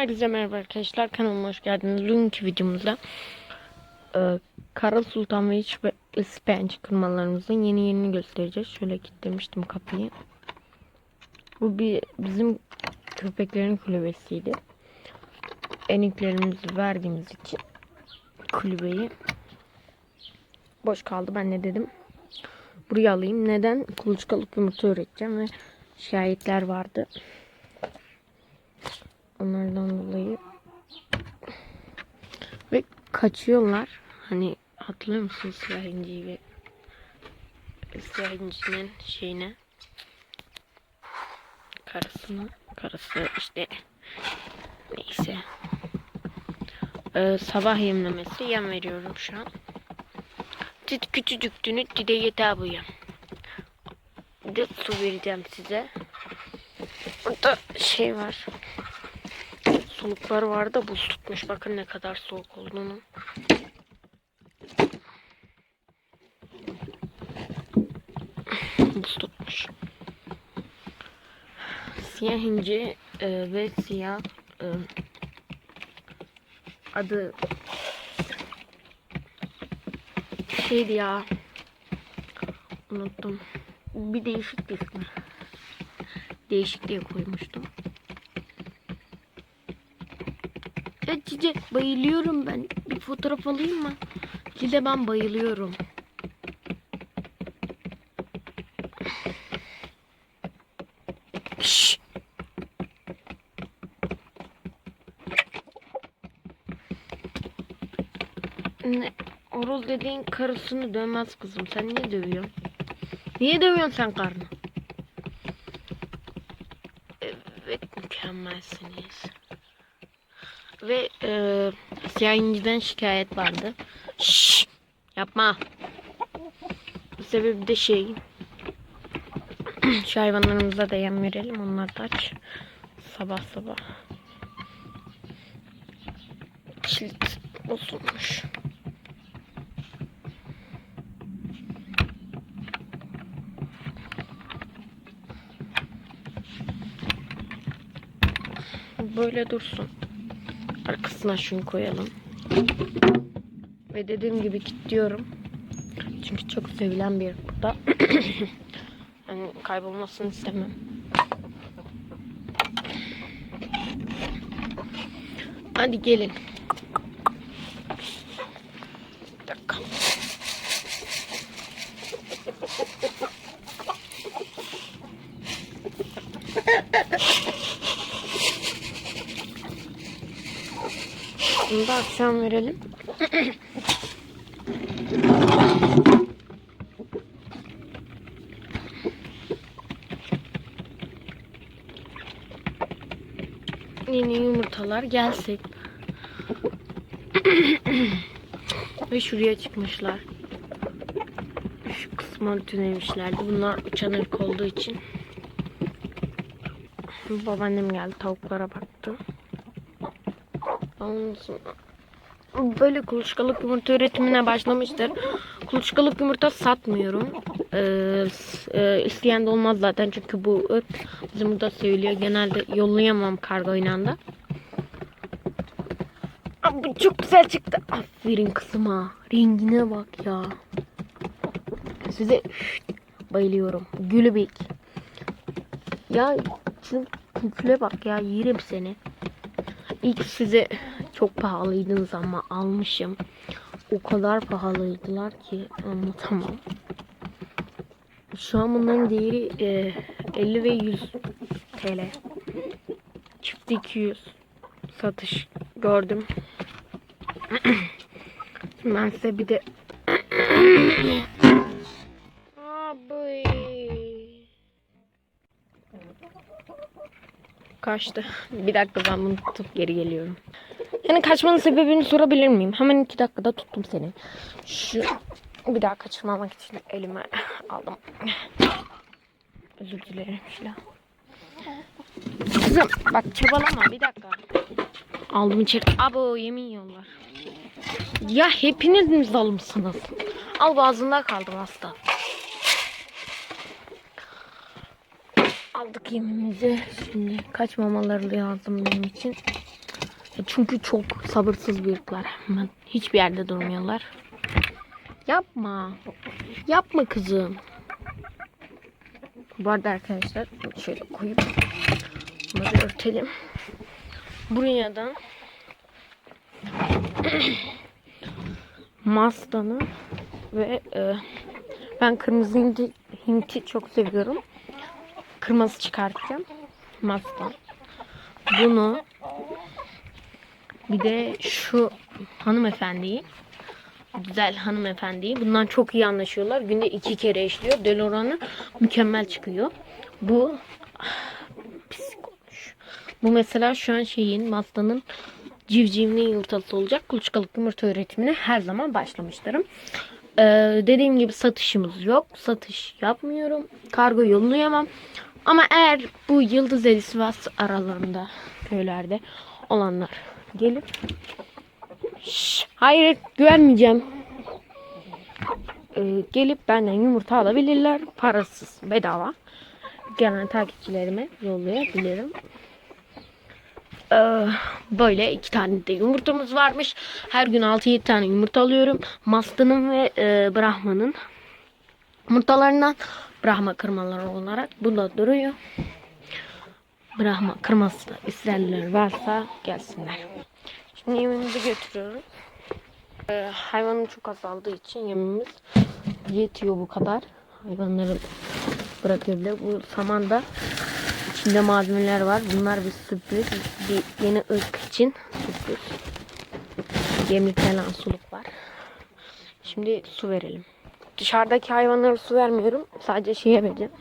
Herkese merhaba arkadaşlar kanalıma hoş geldiniz. Bugünkü videomuzda e, Kara Sultan ve İç ve İspenç kırmalarımızın yeni yerini göstereceğiz. Şöyle kilitlemiştim kapıyı. Bu bir bizim köpeklerin kulübesiydi. Eniklerimizi verdiğimiz için kulübeyi boş kaldı. Ben ne dedim? Buraya alayım. Neden? Kuluçkalık yumurta üreteceğim ve şikayetler vardı. Onlardan dolayı ve kaçıyorlar. Hani hatırlıyor musunuz siyah inciyi ve siyah incinin şeyine karısını karısı işte neyse Ee, sabah yemlemesi yem veriyorum şu an. Tit küçücüktünüz dide yeter bu yem. De su vereceğim size. Burada şey var soluklar vardı da buz tutmuş. Bakın ne kadar soğuk olduğunu. buz tutmuş. Siyah inci e, ve siyah e, adı şeydi ya unuttum. Bir değişik bir ismi. Değişik diye koymuştum. Cice bayılıyorum ben. Bir fotoğraf alayım mı? Cice ben bayılıyorum. Şşş. Ne? Orul dediğin karısını dövmez kızım. Sen niye dövüyorsun? Niye dövüyorsun sen karını? Evet mükemmelsiniz. Ve e, siyah inciden şikayet vardı. Şşş, yapma. Sebebi de şey. Şu hayvanlarımıza da yem verelim. Onlar da aç. Sabah sabah. Kilit bozulmuş. Böyle dursun. Arkasına şunu koyalım. Ve dediğim gibi kilitliyorum. Çünkü çok sevilen bir yer burada. yani kaybolmasını istemem. Hadi gelin. Bunu da akşam verelim. Yeni yumurtalar gelsin. Ve şuraya çıkmışlar. Şu kısma tünemişlerdi. Bunlar uçan ırk olduğu için. Babaannem geldi tavuklara baktı. Sonra böyle kuluçkalık yumurta üretimine başlamıştır. Kuluçkalık yumurta satmıyorum. Ee, e, isteyen de olmaz zaten çünkü bu ırk bizim burada seviliyor. Genelde yollayamam kargoyla da. Aa, bu çok güzel çıktı. Aferin kızıma. Rengine bak ya. Size üf, bayılıyorum. Gülübük. Ya şu küküle bak ya yerim seni. İlk size çok pahalıydınız ama almışım. O kadar pahalıydılar ki anlatamam. Şu an bunların değeri e, 50 ve 100 TL. Çift 200 satış gördüm. Şimdi ben size bir de Kaçtı. Bir dakika ben bunu tutup geri geliyorum. Yani kaçmanın sebebini sorabilir miyim? Hemen iki dakikada tuttum seni. Şu bir daha kaçırmamak için elime aldım. Özür dilerim Şila. Kızım bak çabalama bir dakika. Aldım içeri. Abo yemin yiyorlar. Ya hepiniz mi zalımsınız? Al boğazında kaldım hasta. Aldık yemimizi. Şimdi kaçmamaları lazım benim için. Çünkü çok sabırsız büyükler. Hiçbir yerde durmuyorlar. Yapma. Yapma kızım. Bu arada arkadaşlar şöyle koyup bunları örtelim. Buraya da Mastanı ve e, ben kırmızı hindi, hinti çok seviyorum. Kırmızı çıkartacağım. Mastan. Bunu bir de şu hanımefendiyi güzel hanımefendiyi. Bundan çok iyi anlaşıyorlar. Günde iki kere eşliyor. Del oranı mükemmel çıkıyor. Bu pis konuş. Bu mesela şu an şeyin Mazda'nın civcivli yumurtası olacak. Kuluçkalık yumurta üretimine her zaman başlamışlarım. Ee, dediğim gibi satışımız yok. Satış yapmıyorum. Kargo yollayamam. Ama eğer bu Yıldız Eli Sivas aralarında köylerde olanlar gelip Şş, hayır güvenmeyeceğim. Ee, gelip benden yumurta alabilirler. Parasız, bedava. Gelen takipçilerime yollayabilirim. Ee, böyle iki tane de yumurtamız varmış. Her gün 6-7 tane yumurta alıyorum. Masta'nın ve e, Brahma'nın yumurtalarından Brahma kırmaları olarak burada duruyor. Brahma kırması da isterler varsa gelsinler. Şimdi yemimizi götürüyoruz. Ee, hayvanın çok azaldığı için yemimiz yetiyor bu kadar. Hayvanları bırakabilir. Bu samanda içinde malzemeler var. Bunlar bir sürpriz. Bir yeni ırk için sürpriz. Gemlik falan suluk var. Şimdi su verelim. Dışarıdaki hayvanlara su vermiyorum. Sadece şeye vereceğim.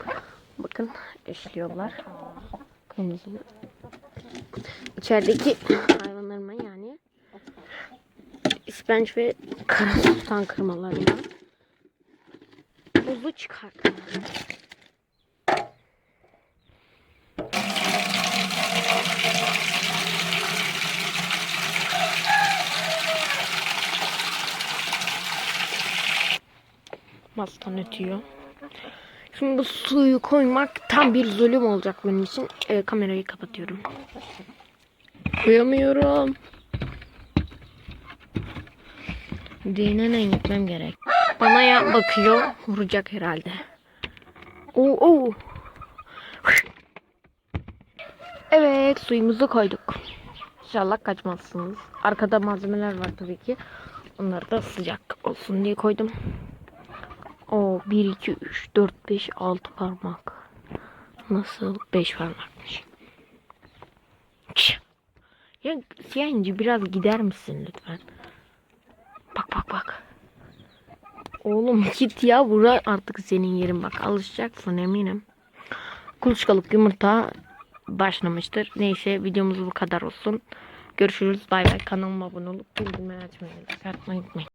Bakın eşliyorlar. Kırmızı. İçerideki hayvanlarıma yani ispenç ve kara sultan kırmalarıma buzu çıkarttım. Mastan ötüyor. Şimdi bu suyu koymak tam bir zulüm olacak benim için. Ee, kamerayı kapatıyorum. Koyamıyorum. DNA'ya gitmem gerek. Bana ya bakıyor. Vuracak herhalde. Oo, oo. Evet suyumuzu koyduk. İnşallah kaçmazsınız. Arkada malzemeler var tabii ki. Onları da sıcak olsun diye koydum. O 1, 2, 3, 4, 5, 6 parmak. Nasıl? 5 parmakmış. Ya Siyancı biraz gider misin lütfen? Bak bak bak. Oğlum git ya bura artık senin yerin bak alışacaksın eminim. Kuluçkalık yumurta başlamıştır. Neyse videomuz bu kadar olsun. Görüşürüz bay bay kanalıma abone olup bildirimleri açmayı unutmayın.